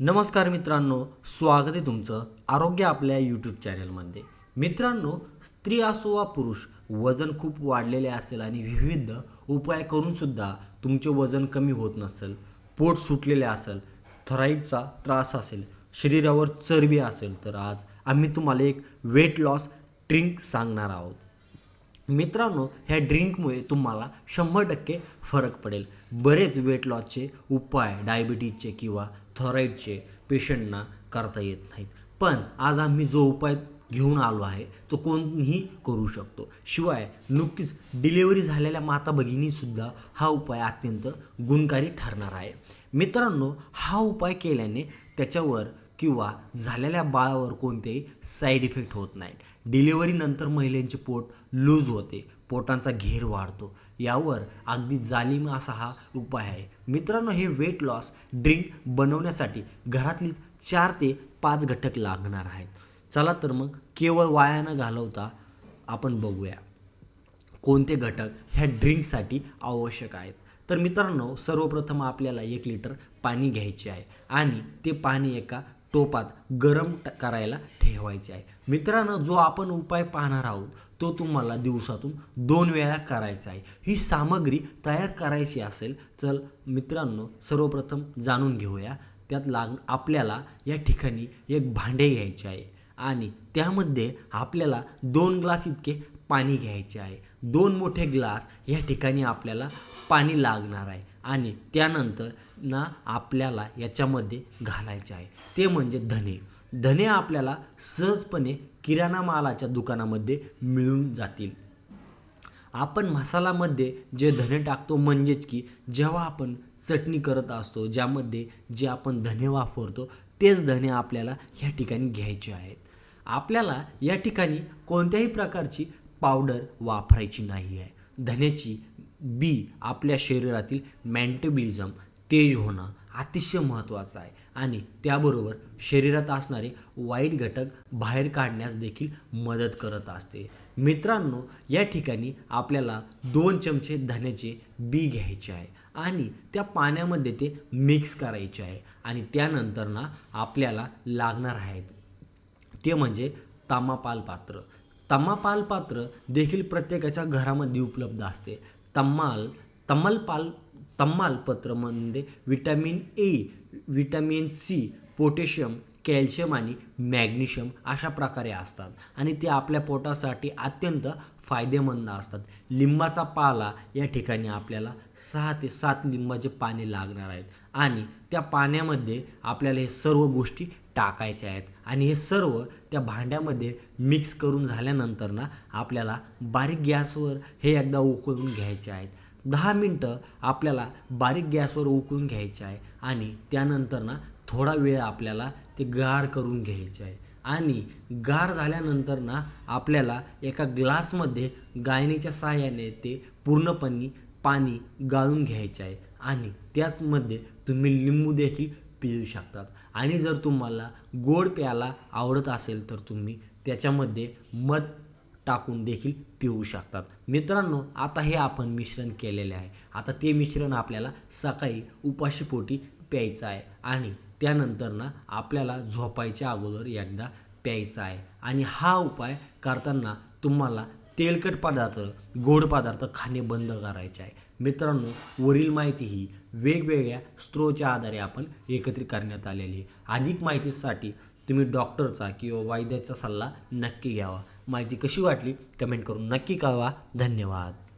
नमस्कार मित्रांनो स्वागत आहे तुमचं आरोग्य आपल्या यूट्यूब चॅनलमध्ये मित्रांनो स्त्री असो वा पुरुष वजन खूप वाढलेले असेल आणि विविध उपाय करूनसुद्धा तुमचे वजन कमी होत नसेल पोट सुटलेले असेल थराईडचा त्रास असेल शरीरावर चरबी असेल तर आज आम्ही तुम्हाला एक वेट लॉस ट्रिंक सांगणार आहोत. मित्रांनो ह्या ड्रिंकमुळे तुम्हाला शंभर टक्के फरक पडेल. बरेच वेट लॉसचे उपाय डायबिटीजचे किंवा थॉराईडचे पेशंटना करता येत नाहीत. पण आज आम्ही जो उपाय घेऊन आलो आहे तो कोणीही करू शकतो. शिवाय नुकतीच डिलिव्हरी झालेल्या माता भगिनीसुद्धा हा उपाय अत्यंत गुणकारी ठरणार आहे. मित्रांनो हा उपाय केल्याने त्याच्यावर किंवा झालेल्या बाळावर कोणतेही साईड इफेक्ट होत नाहीत. डिलिव्हरीनंतर महिलांचे पोट लूज होते. पोटांचा घेर वाढतो. यावर अगदी जालिम असा हा उपाय आहे. मित्रांनो हे वेट लॉस ड्रिंक बनवण्यासाठी घरातली चार ते पाच घटक लागणार आहेत. चला तर मग केवळ वाया न घालवता आपण बघूया कोणते घटक ह्या ड्रिंकसाठी आवश्यक आहेत. तर मित्रांनो सर्वप्रथम आपल्याला एक लिटर पाणी घ्यायचे आहे आणि ते पाणी एका टोपात गरम ट- करायला ठेवायचे आहे. मित्रांनो जो आपण उपाय पाहणार आहोत तो तुम्हाला दिवसातून दोन वेळा करायचा आहे. ही सामग्री तयार करायची असेल तर मित्रांनो सर्वप्रथम जाणून घेऊया. त्यात लाग आपल्याला या ठिकाणी एक भांडे घ्यायचे आहे. आणि त्यामध्ये आपल्याला दोन ग्लास इतके पाणी घ्यायचे आहे. दोन मोठे ग्लास या ठिकाणी आपल्याला पाणी लागणार आहे. आणि त्यानंतर ना आपल्याला याच्यामध्ये घालायचे आहे. ते म्हणजे धने. धने आपल्याला सहजपणे किराणा मालाच्या दुकानामध्ये मिळून जातील. आपण मसालामध्ये जे धने टाकतो म्हणजेच की जेव्हा आपण चटणी करत असतो ज्यामध्ये जे आपण धने वापरतो तेच धने आपल्याला ह्या ठिकाणी घ्यायचे आहेत. आपल्याला या ठिकाणी कोणत्याही प्रकारची पावडर वापरायची नाही आहे. धन्याची बी आपल्या शरीरातील मॅन्टेबिलिझम तेज होणं अतिशय महत्त्वाचं आहे. आणि त्याबरोबर शरीरात असणारे वाईट घटक बाहेर काढण्यास देखील मदत करत असते. मित्रांनो या ठिकाणी आपल्याला दोन चमचे धन्याचे बी घ्यायचे आहे आणि त्या पाण्यामध्ये ते मिक्स करायचे आहे. आणि त्यानंतर ना आपल्याला लागणार आहेत ते म्हणजे तामापाल पात्र. तमापाल पात्र देखील प्रत्येकाच्या घरामध्ये उपलब्ध असते. तम्माल तम्मलपाल तम्मालपत्रमध्ये vitamin A vitamin C potassium calcium आणि मॅग्नेशियम अशा प्रकारे असतात. आणि ते आपल्या पोटासाठी अत्यंत फायदेमंद असतात. लिंबाचा पाला या ठिकाणी आपल्याला सहा ते सात लिंबाचे पाने लागणार आहेत. आणि त्या पाण्यामध्ये आपल्याला हे सर्व गोष्टी टाकायच्या आहेत. आणि हे सर्व त्या भांड्यामध्ये मिक्स करून झाल्यानंतर ना आपल्याला बारीक गॅसवर हे एकदा उकळून घ्यायचे आहेत. दहा मिनटं आपल्याला बारीक गॅसवर उकळून घ्यायचे आहे आणि त्यानंतर ना थोडा वेळ आपल्याला ते गार करून घ्यायचे आहे. आणि गार झाल्यानंतर ना आपल्याला एका ग्लासमध्ये गायनेच्या सहाय्याने ते पूर्णपणे पाणी गाळून घ्यायचे आहे. आणि त्याचमध्ये तुम्ही लिंबू देखील पिऊ शकतात. आणि जर तुम्हाला गोड प्यायला आवडत असेल तर तुम्ही त्याच्यामध्ये मध टाकून देखील पिऊ शकतात. मित्रांनो आता हे आपण मिश्रण केलेले आहे. आता ते मिश्रण आपल्याला सकाळी उपाशीपोटी प्यायचं आहे आणि त्यानंतर ना आपल्याला झोपायच्या अगोदर एकदा प्यायचा आहे. आणि हा उपाय करताना तुम्हाला तेलकट पदार्थ गोड पदार्थ खाणे बंद करायचे आहे. मित्रांनो वरील माहिती ही वेगवेगळ्या स्त्रोच्या आधारे आपण एकत्रित करण्यात आलेली आहे. अधिक माहितीसाठी तुम्ही डॉक्टरचा किंवा वैद्याचा सल्ला नक्की घ्यावा. माहिती कशी वाटली? कमेंट करून नक्की कळवा. धन्यवाद.